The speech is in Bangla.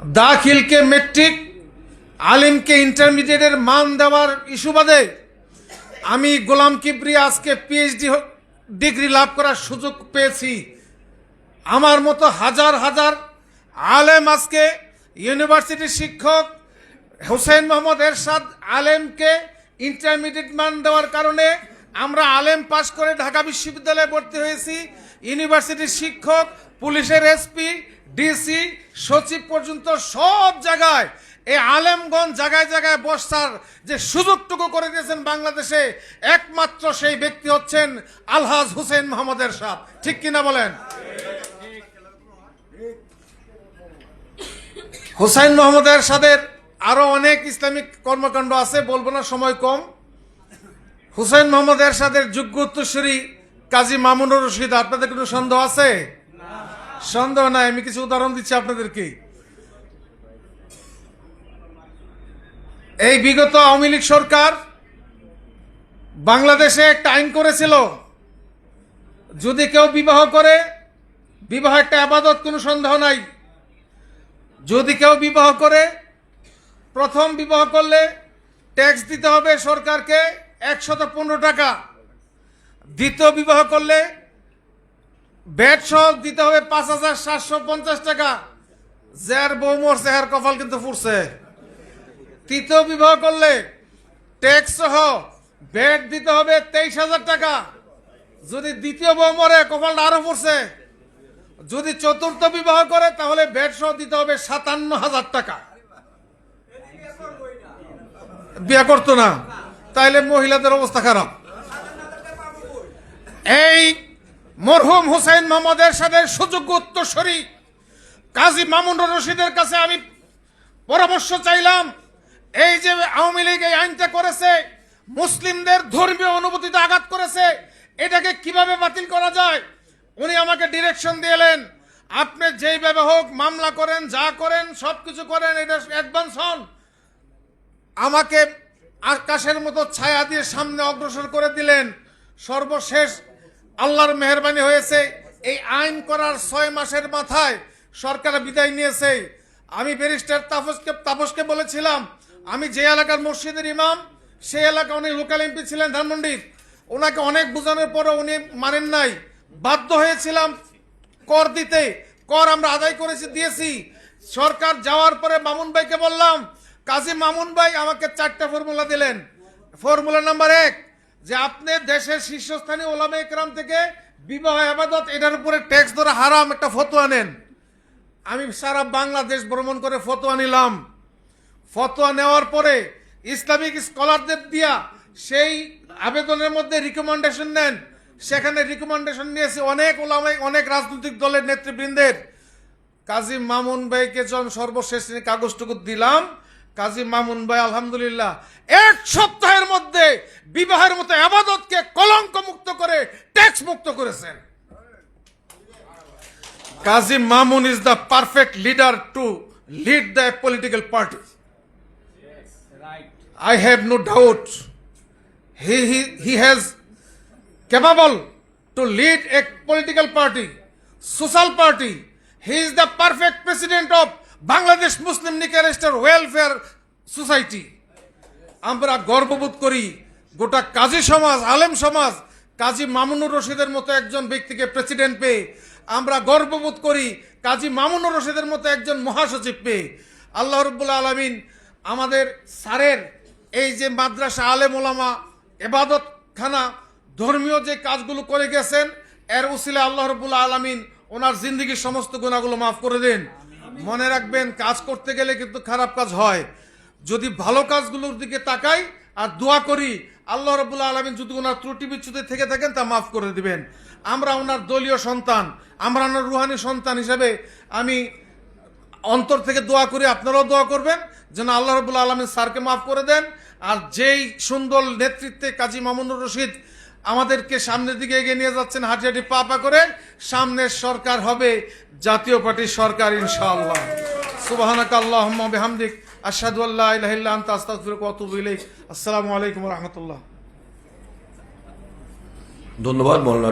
দাখিলকে মেট্রিক আলিমকে ইন্টারমিডিয়েটের মান দেওয়ার ইস্যু বাদে আমি গোলাম কিবরি আজকে পিএইচডি ডিগ্রি লাভ করার সুযোগ পেয়েছি। আমার মতো হাজার হাজার আলেম আজকে ইউনিভার্সিটির শিক্ষক হোসেন মোহাম্মদ এরশাদ আলেমকে ইন্টারমিডিয়েট মান দেওয়ার কারণে আমরা আলেম পাশ করে ঢাকা বিশ্ববিদ্যালয়ে ভর্তি হয়েছি। ইউনিভার্সিটির শিক্ষক, পুলিশের এসপি, ডিসি, সচিব পর্যন্ত সব জায়গায়, এই আলেমগঞ্জ জায়গায় জায়গায় বসার যে সুযোগটুকু করে দিয়েছেন বাংলাদেশে, একমাত্র সেই ব্যক্তি হচ্ছেন আলহাজ হুসেন মোহাম্মদ এরশাদ। ঠিক কিনা বলেন? হুসাইন মোহাম্মদ এরশাদের আরও অনেক ইসলামিক কর্মকাণ্ড আছে, বলব না সময় কম। হুসাইন মোহাম্মদ এরশাদের যোগ্য উত্তরসূরি কাজী মামুনুর রশিদ, আপনাদের কোনো সন্দেহ আছে? সন্দেহ নাই, আমি কিছু উদাহরণ দিচ্ছি আপনাদেরকে। এই বিগত আওয়ামী লীগ সরকার বাংলাদেশে একটা আইন করেছিল, যদি কেউ বিবাহ করে বিবাহ একটা আবাদত, কোনো সন্দেহ নাই। যদি কেউ বিবাহ করে, প্রথম বিবাহ করলে ট্যাক্স দিতে হবে সরকারকে একশত পনেরো টাকা। দ্বিতীয় বিবাহ করলে ব্যাট সহ দিতে হবে পাঁচ হাজার সাতশো পঞ্চাশ টাকা। যার বউ মরছে, হার কপাল কিন্তু ফুরছে তৃতীয় বিবাহ করলে ট্যাক্স সহ ব্যাট দিতে হবে তেইশ হাজার টাকা। যদি দ্বিতীয় বউ মরে, কপালটা আরও পড়ছে যদি চতুর্থ বিবাহ করে, তাহলে ব্যাট সহ দিতে হবে সাতান্ন হাজার টাকা। বিয়ে করতো না। তাইলে মহিলাদের অবস্থা খারাপ। এই মরহুম হুসাইন মোহাম্মদের সাথে সুযোগ্য উত্তরসূরি কাজী মামুন রশিদের কাছে আমি পরামর্শ চাইলাম, এই যে আওয়ামী লীগ এই আইনটা করেছে, মুসলিমদের ধর্মীয় অনুভূতিতে আঘাত করেছে, এটাকে কীভাবে বাতিল করা যায়? উনি আমাকে ডিরেকশন দিলেন আপনি যেইভাবে হোক মামলা করেন, যা করেন সব কিছু করেন, এটা অ্যাডভান্স হন। আমাকে আকাশের মতো ছায়া দিয়ে সামনে অগ্রসর করে দিলেন। সর্বশেষ আল্লাহর মেহরবানি হয়েছে, এই আইন করার ছয় মাসের মাথায় সরকার বিদায় নিয়েছে। আমি ব্যারিস্টার তাপসকে তাপসকে বলেছিলাম, আমি যে এলাকার মসজিদের ইমাম, সেই এলাকা উনি লোকাল এমপি ছিলেন ধানমন্ডির ওনাকে অনেক বোঝানোর পরও উনি মানেন নাই। বাধ্য হয়েছিলাম কর দিতে। কর আমরা আদায় করেছি, দিয়েছি। সরকার যাওয়ার পরে মামুন ভাইকে বললাম কাজী মামুন ভাই আমাকে চারটা ফর্মুলা দিলেন। ফর্মুলা নাম্বার এক, যে আপনি দেশের শীর্ষস্থানীয় ওলামা একরাম থেকে বিবাহ আবাদত, এটার উপরে ট্যাক্স ধরে হারাম একটা ফতোয়া নেন। আমি সারা বাংলাদেশ ভ্রমণ করে ফতোয়া নিলাম। ফতোয়া নেওয়ার পরে ইসলামিক স্কলারদের দিয়া সেই আবেদনের মধ্যে রিকমেন্ডেশন নেন। সেখানে রিকমেন্ডেশন নিয়েছে অনেক ওলামাই, অনেক রাজনৈতিক দলের নেতৃবৃন্দের। কাজী মামুন ভাইকে যখন সর্বশেষ কাগজটুকু দিলাম কাজী মামুন ভাই আলহামদুলিল্লাহ। এক সপ্তাহের মধ্যে বিবাহের মতো আবাদতকে কলঙ্ক মুক্ত করে ট্যাক্স মুক্ত করেছেন। Kazi Mamun is the perfect leader to lead the political party I have no doubt he, he, he has capable to lead a political party, social party. He is the perfect president of Muslim Nicaragua Welfare Society. আমরা গর্ববোধ করি গোটা কাজী সমাজ, আলেম সমাজ, কাজী মামুনুর রশিদের মতো একজন ব্যক্তিকে প্রেসিডেন্ট পেয়ে আমরা গর্ববোধ করি কাজী মামুনুর রশিদের মতো একজন মহাসচিব পেয়ে আল্লাহ রব্বুল আলমিন আমাদের স্যারের এই যে মাদ্রাসা আলেম ওলামা এবাদতখানা ধর্মীয় যে কাজগুলো করে গেছেন, এর উসিলে আল্লাহ রব্বুল্লা আলমিন ওনার জিন্দগির সমস্ত গুণাগুলো মাফ করে দেন মনে রাখবেন, কাজ করতে গেলে কিন্তু খারাপ কাজ হয়। যদি ভালো কাজগুলোর দিকে তাকাই আর দোয়া করি, আল্লাহ রবুল্লা আলমিন যদি ওনার ত্রুটি বিচ্ছুতি থেকে থাকেন তা মাফ করে দিবেন। আমরা ওনার দলীয় সন্তান, আমরা ওনার রুহানি সন্তান হিসাবে আমি অন্তর থেকে দোয়া করি, আপনারাও দোয়া করবেন, যেন আল্লাহ রবুল্লা আলমিন স্যারকে মাফ করে দেন। আর যেই সুন্দর নেতৃত্বে কাজী মামুনুর রশিদ আমাদেরকে সামনের দিকে এগিয়ে নিয়ে যাচ্ছেন, হাঁটি হাঁটি পা পা করে, সামনের সরকার হবে জাতীয় পার্টির সরকার, ইনশাআল্লাহ। সুবাহানাক আল্লাহুম্মা বিহামদিক, আশহাদু আল্লা আসসালামু আলাইকুম ওয়া রাহমাতুল্লাহ। ধন্যবাদ, মৌলানা